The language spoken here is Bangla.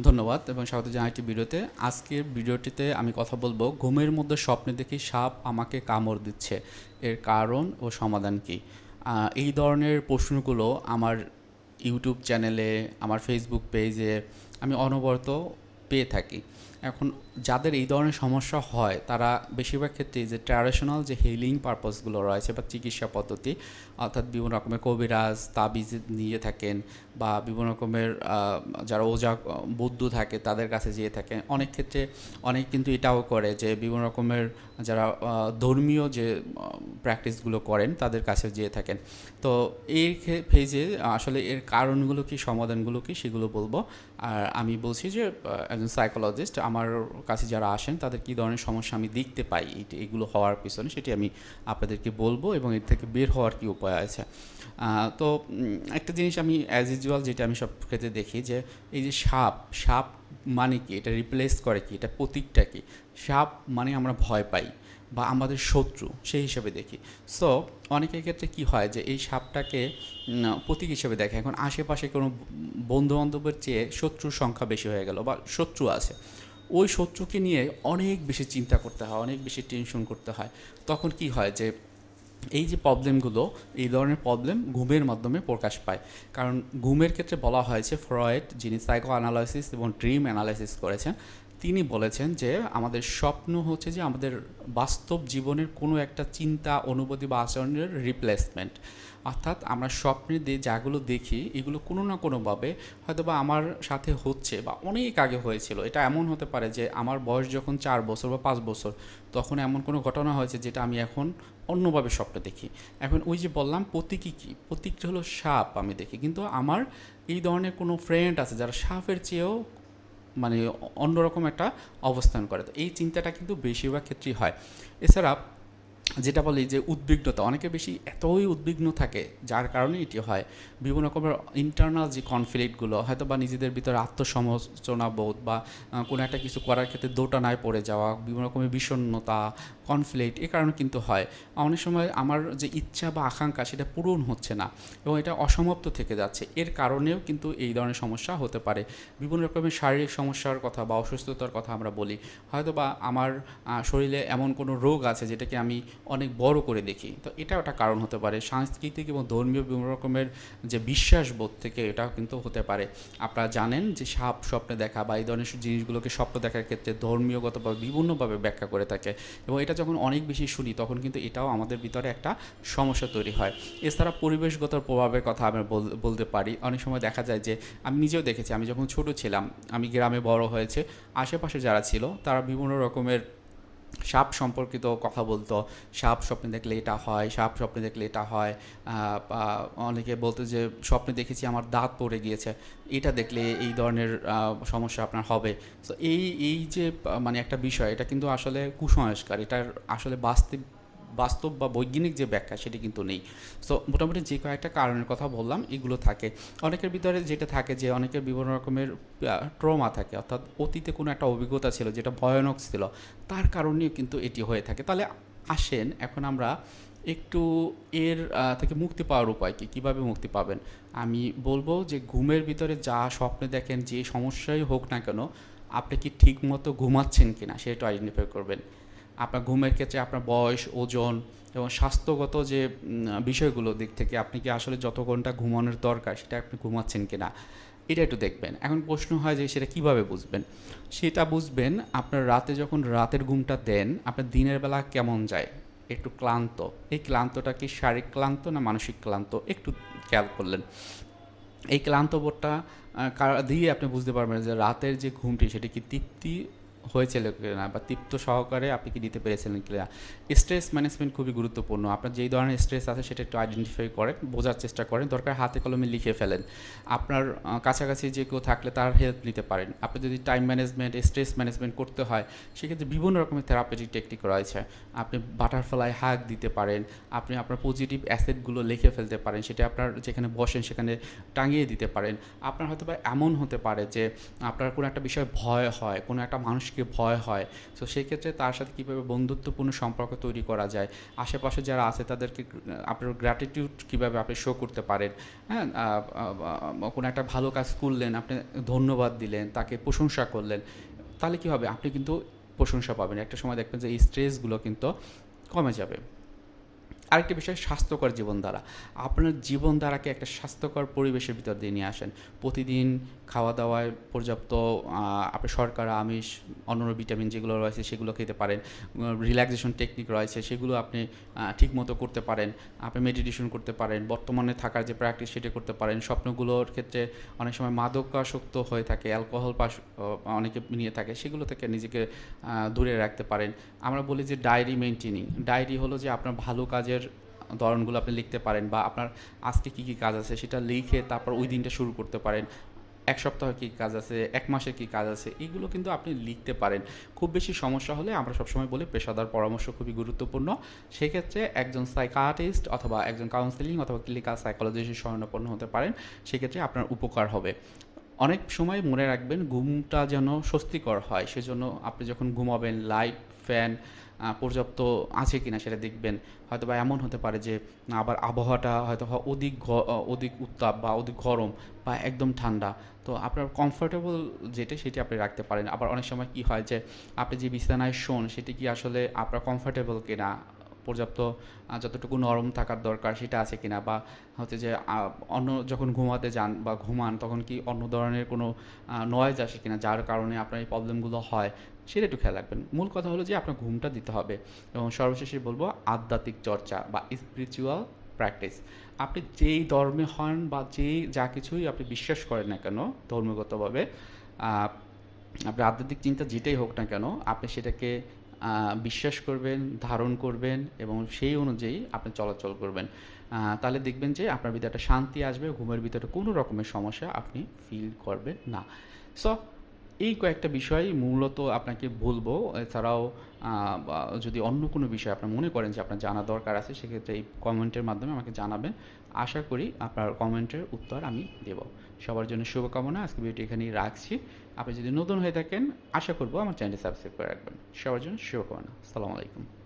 ধন্যবাদ এবং স্বাগত জানাই ভিডিওতে। আজকের ভিডিওটিতে আমি কথা বলব ঘুমের মধ্যে স্বপ্নে দেখি সাপ আমাকে কামড় দিচ্ছে। এর কারণ ও সমাধান কি? এই ধরনের প্রশ্নগুলো আমার ইউটিউব চ্যানেলে, আমার ফেসবুক পেজে আমি অনবরত পেয়ে থাকি। এখন যাদের এই ধরনের সমস্যা হয়, তারা বেশিরভাগ ক্ষেত্রে যে ট্র্যাডিশনাল যে হিলিং পারপাসগুলো রয়েছে বা চিকিৎসা পদ্ধতি, অর্থাৎ বিভিন্ন রকমের কবিরাজ, তাবিজ নিয়ে থাকেন বা বিভিন্ন রকমের যারা ওজা, বৌদ্ধ থাকে, তাদের কাছে যেয়ে থাকেন। অনেক ক্ষেত্রে অনেক কিন্তু এটাও করে যে বিভিন্ন রকমের যারা ধর্মীয় যে প্র্যাকটিসগুলো করেন, তাদের কাছে যেয়ে থাকেন। তো এই ফেজে আসলে এর কারণগুলো কি, সমাধানগুলো কি, সেগুলো বলব। আর আমি বলছি যে একজন সাইকোলজিস্ট আমার কাছে যারা আসেন, তাদের কী ধরনের সমস্যা আমি দেখতে পাই? এগুলো হওয়ার পিছনে সেটি আমি আপনাদেরকে বলব এবং এর থেকে বের হওয়ার কী উপায় আছে? তো একটা জিনিস আমি অ্যাজ ইউজুয়াল যেটা আমি সব ক্ষেত্রে দেখি যে, এই যে সাপ সাপ মানে কি? এটা রিপ্লেস করে কি? এটা প্রতীকটা কি? সাপ মানে আমরা ভয় পাই। বা আমাদের শত্রু, সেই হিসেবে দেখি। সো অনেকের ক্ষেত্রে কি হয় যে এই সাপটাকে প্রতীক হিসেবে দেখে। এখন আশেপাশে কোনো বন্ধু বান্ধবের চেয়ে শত্রুর সংখ্যা বেশি হয়ে গেল বা শত্রু আছে। ওই শত্রুকে নিয়ে অনেক বেশি চিন্তা করতে হয়, অনেক বেশি টেনশন করতে হয়। তখন কি হয় যে, এই যে প্রবলেমগুলো এই ধরনের প্রবলেম ঘুমের মাধ্যমে প্রকাশ পায়। কারণ ঘুমের ক্ষেত্রে বলা হয়েছে ফ্রয়েড যিনি সাইকো অ্যানালাইসিস এবং ড্রিম অ্যানালাইসিস করেছেন তিনি বলেছেন যে আমাদের স্বপ্ন হচ্ছে যে আমাদের বাস্তব জীবনের কোনো একটা চিন্তা, অনুভূতি বা আচরণের রিপ্লেসমেন্ট অর্থাৎ আমরা স্বপ্নে দিয়ে যাগুলো দেখি, এগুলো কোনো না কোনোভাবে হয়তো বা আমার সাথে হচ্ছে বা অনেক আগে হয়েছিল। এটা এমন হতে পারে যে আমার বয়স যখন চার বছর বা পাঁচ বছর, তখন এমন কোনো ঘটনা হয়েছে যেটা আমি এখন অন্যভাবে স্বপ্ন দেখি। এখন ওই যে বললাম, প্রতীকী কী? প্রতীকটা হলো সাপ আমি দেখি। কিন্তু আমার এই ধরনের কোনো ফ্রেন্ড আছে যারা সাপের চেয়েও মানে অন্যরকম একটা অবস্থান করে। তো এই চিন্তাটা কিন্তু বেশিরভাগ ক্ষেত্রেই হয়। এছাড়া যেটা বলি যে উদ্বিগ্নতা, অনেকে বেশি এতই উদ্বিগ্ন থাকে, যার কারণে এটি হয়। বিভিন্ন রকমের ইন্টারনাল যে কনফ্লিক্টগুলো হয়তো বা নিজেদের ভিতরে আত্মসমালোচনা বোধ বা কোনো একটা কিছু করার ক্ষেত্রে দোটানায় পড়ে যাওয়া, বিভিন্ন রকমের বিষণ্ণতা কনফ্লিক্ট এ কারণে কিন্তু হয়। অনেক সময় আমার যে ইচ্ছা বা আকাঙ্ক্ষা, সেটা পূরণ হচ্ছে না এবং এটা অসমাপ্ত থেকে যাচ্ছে। এর কারণেও কিন্তু এই ধরনের সমস্যা হতে পারে। বিভিন্ন রকমের শারীরিক সমস্যার কথা বা অসুস্থতার কথা আমরা বলি। হয়তো বা আমার শরীরে এমন কোনো রোগ আছে, যেটাকে আমি অনেক বড় করে দেখি। তো এটাও একটা কারণ হতে পারে। সাংস্কৃতিক এবং ধর্মীয় বিভিন্ন রকমের যে বিশ্বাসবোধ থেকে এটাও কিন্তু হতে পারে। আপনারা জানেন যে সাপ স্বপ্নে দেখা বা এই ধরনের জিনিসগুলোকে স্বপ্ন দেখার ক্ষেত্রে ধর্মীয়গত বা বিভিন্নভাবে ব্যাখ্যা করে থাকে এবং এটা যখন অনেক বেশি শুনি তখন কিন্তু এটাও আমাদের ভিতরে একটা সমস্যা তৈরি হয়। এছাড়া পরিবেশগত প্রভাবের কথা আমি বল- বলতে পারি। অনেক সময় দেখা যায় যে আমি নিজেও দেখেছি, আমি যখন ছোট ছিলাম, আমি গ্রামে বড় হয়েছে, আশেপাশে যারা ছিল তারা বিভিন্ন রকমের সাপ সম্পর্কিত কথা বলতো। সাপ স্বপ্নে দেখলে এটা হয়, সাপ স্বপ্নে দেখলে এটা হয়। অনেকে বলতো যে, স্বপ্নে দেখেছি আমার দাঁত পড়ে গিয়েছে। এটা দেখলে এই ধরনের সমস্যা আপনার হবে। তো এই এই যে মানে একটা বিষয়, এটা কিন্তু আসলে কুসংস্কার। এটার আসলে বাস্তব বাস্তব বা বৈজ্ঞানিক যে ব্যাখ্যা সেটি কিন্তু নেই। সো মোটামুটি যে কয়েকটা কারণের কথা বললাম, এগুলো থাকে। অনেকের ভিতরে যেটা থাকে যে অনেকের বিভিন্ন রকমের ট্রমা থাকে, অর্থাৎ অতীতে কোনো একটা অভিজ্ঞতা ছিল যেটা ভয়ানক ছিল, তার কারণেও কিন্তু এটি হয়ে থাকে। তাহলে আসেন, এখন আমরা একটু এর থেকে মুক্তি পাওয়ার উপায় কি? কীভাবে মুক্তি পাবেন? আমি বলব যে ঘুমের ভিতরে যা স্বপ্নে দেখেন, যে সমস্যাই হোক না কেন, আপনি কি ঠিক মতো ঘুমাচ্ছেন কিনা সেটা আইডেন্টিফাই করবেন। আপনার ঘুমের ক্ষেত্রে আপনার বয়স, ওজন এবং স্বাস্থ্যগত যে বিষয়গুলো দিক থেকে আপনি কি আসলে যত ঘণ্টা ঘুমানোর দরকার সেটা আপনি ঘুমাচ্ছেন কি না এটা একটু দেখবেন। এখন প্রশ্ন হয় যে সেটা কীভাবে বুঝবেন? সেটা বুঝবেন আপনার রাতে যখন রাতের ঘুমটা দেন, আপনার দিনের বেলা কেমন যায়? একটু ক্লান্ত। এই ক্লান্তটা কি শারীরিক ক্লান্ত না মানসিক ক্লান্ত? একটু খেয়াল করলেন। এই ক্লান্ত বোধটা দিয়ে আপনি বুঝতে পারবেন যে রাতের যে ঘুমটি সেটি কি তৃপ্তি হয়েছিল কিনা বা তৃপ্ত সহকারে আপনি কি দিতে পেরেছিলেন কিনা স্ট্রেস ম্যানেজমেন্ট খুবই গুরুত্বপূর্ণ। আপনার যেই ধরনের স্ট্রেস আছে সেটা একটু আইডেন্টিফাই করেন, বোঝার চেষ্টা করেন, দরকার হাতে কলমে লিখে ফেলেন। আপনার কাছাকাছি যে কেউ থাকলে তার হেল্প নিতে পারেন। আপনি যদি টাইম ম্যানেজমেন্ট স্ট্রেস ম্যানেজমেন্ট করতে হয়, সেক্ষেত্রে বিভিন্ন রকমের থেরাপিটিক টেকনিক রয়েছে। আপনি বাটারফ্লাই হাগ দিতে পারেন, আপনি আপনার পজিটিভ অ্যাসেটগুলো লিখে ফেলতে পারেন, সেটা আপনার যেখানে বসেন সেখানে টাঙিয়ে দিতে পারেন। আপনার হয়তো বা এমন হতে পারে যে আপনার কোনো একটা বিষয় ভয় হয়, কোনো একটা মানুষকে মানুষকে ভয় হয়। তো সেক্ষেত্রে তার সাথে কীভাবে বন্ধুত্বপূর্ণ সম্পর্ক তৈরি করা যায়, আশেপাশে যারা আছে তাদেরকে আপনার গ্র্যাটিটিউড কীভাবে আপনি শো করতে পারেন হ্যাঁ কোনো একটা ভালো কাজ করলেন, আপনি ধন্যবাদ দিলেন, তাকে প্রশংসা করলেন, তাহলে কী হবে? আপনি কিন্তু প্রশংসা পাবেন। একটা সময় দেখবেন যে এই স্ট্রেসগুলো কিন্তু কমে যাবে। আরেকটি বিষয় স্বাস্থ্যকর জীবনধারা। আপনার জীবনধারাকে একটা স্বাস্থ্যকর পরিবেশের ভিতর দিয়ে নিয়ে আসেন। প্রতিদিন খাওয়া দাওয়ায় পর্যাপ্ত আহ, আপনার শর্করা আমিষ অন্যান্য ভিটামিন যেগুলো রয়েছে সেগুলো খেতে পারেন। রিল্যাক্সেশন টেকনিক রয়েছে সেগুলো আপনি ঠিক মতো করতে পারেন। আপনি মেডিটেশন করতে পারেন। বর্তমানে থাকার যে প্র্যাকটিস সেটা করতে পারেন। স্বপ্নগুলোর ক্ষেত্রে অনেক সময় মাদকাসক্ত হয়ে থাকে অ্যালকোহল পাস অনেকে নিয়ে থাকে সেগুলো থেকে নিজেকে দূরে রাখতে পারেন। আমরা বলি যে ডায়েরি মেনটেনিং ডায়েরি হলো যে আপনার ভালো কাজের ধরনগুলো আপনি লিখতে পারেন বা আপনার আজকে কী কী কাজ আছে সেটা লিখে তারপর ওই দিনটা শুরু করতে পারেন। এক সপ্তাহ কী কাজ আছে, এক মাসে কী কাজ আছে, এগুলো কিন্তু আপনি লিখতে পারেন। খুব বেশি সমস্যা হলে আমরা সবসময় বলি পেশাদার পরামর্শ খুবই গুরুত্বপূর্ণ। সেক্ষেত্রে একজন সাইকাটিস্ট অথবা একজন কাউন্সেলিং অথবা ক্লিনিক্যাল সাইকোলজিস্টের শরণাপন্ন হতে পারেন, সেক্ষেত্রে আপনার উপকার হবে। অনেক সময় মনে রাখবেন ঘুমটা যেন স্বস্তিকর হয়, সেজন্য আপনি যখন ঘুমাবেন লাইট ফ্যান পর্যাপ্ত আছে কি না সেটা দেখবেন। হয়তো বা এমন হতে পারে যে আবার আবহাওয়াটা হয়তো অধিক অধিক উত্তাপ বা অধিক গরম বা একদম ঠান্ডা। তো আপনার কমফোর্টেবল যেটা সেটি আপনি রাখতে পারেন। আবার অনেক সময় কি হয় যে, আপনি যে বিছানায় শোন, সেটি কি আসলে আপনার কমফোর্টেবল কিনা? পর্যাপ্ত যতটুকু নরম থাকার দরকার সেটা আছে কিনা বা হচ্ছে যে অন্য যখন ঘুমাতে যান বা ঘুমান তখন কি অন্য ধরনের কোনো নয়েজ আসে কিনা যার কারণে আপনার এই প্রবলেমগুলো হয় সেটা একটু খেয়াল রাখবেন। মূল কথা হলো যে আপনার ঘুমটা দিতে হবে এবং সর্বশেষে বলব আধ্যাত্মিক চর্চা বা স্পিরিচুয়াল প্র্যাকটিস আপনি যেই ধর্মে হন বা যেই যা কিছুই আপনি বিশ্বাস করেন না কেন ধর্মগতভাবে আপনার আধ্যাত্মিক চিন্তা যেটাই হোক না কেন আপনি সেটাকে বিশ্বাস করবেন, ধারণ করবেন এবং সেই অনুযায়ী আপনি চলাচল করবেন। তাহলে দেখবেন যে আপনার ভিতরে একটা শান্তি আসবে, ঘুমের ভিতরে কোনো রকমের সমস্যা আপনি ফিল করবেন না। সো এই কয়েকটা বিষয় মূলত আপনাকে বলব। এছাড়াও যদি অন্য কোনো বিষয় আপনার মনে করেন যে আপনার জানা দরকার আছে, সেক্ষেত্রে এই কমেন্টের মাধ্যমে আমাকে জানাবেন। আশা করি আপনার কমেন্টের উত্তর আমি দেব। সবার জন্য শুভকামনা। আজকে ভিডিওটি এখানেই রাখছি। আপনি যদি নতুন হয়ে থাকেন, আশা করব আমার চ্যানেলটি সাবস্ক্রাইব করে রাখবেন। সবার জন্য শুভকামনা। আসসালামু আলাইকুম।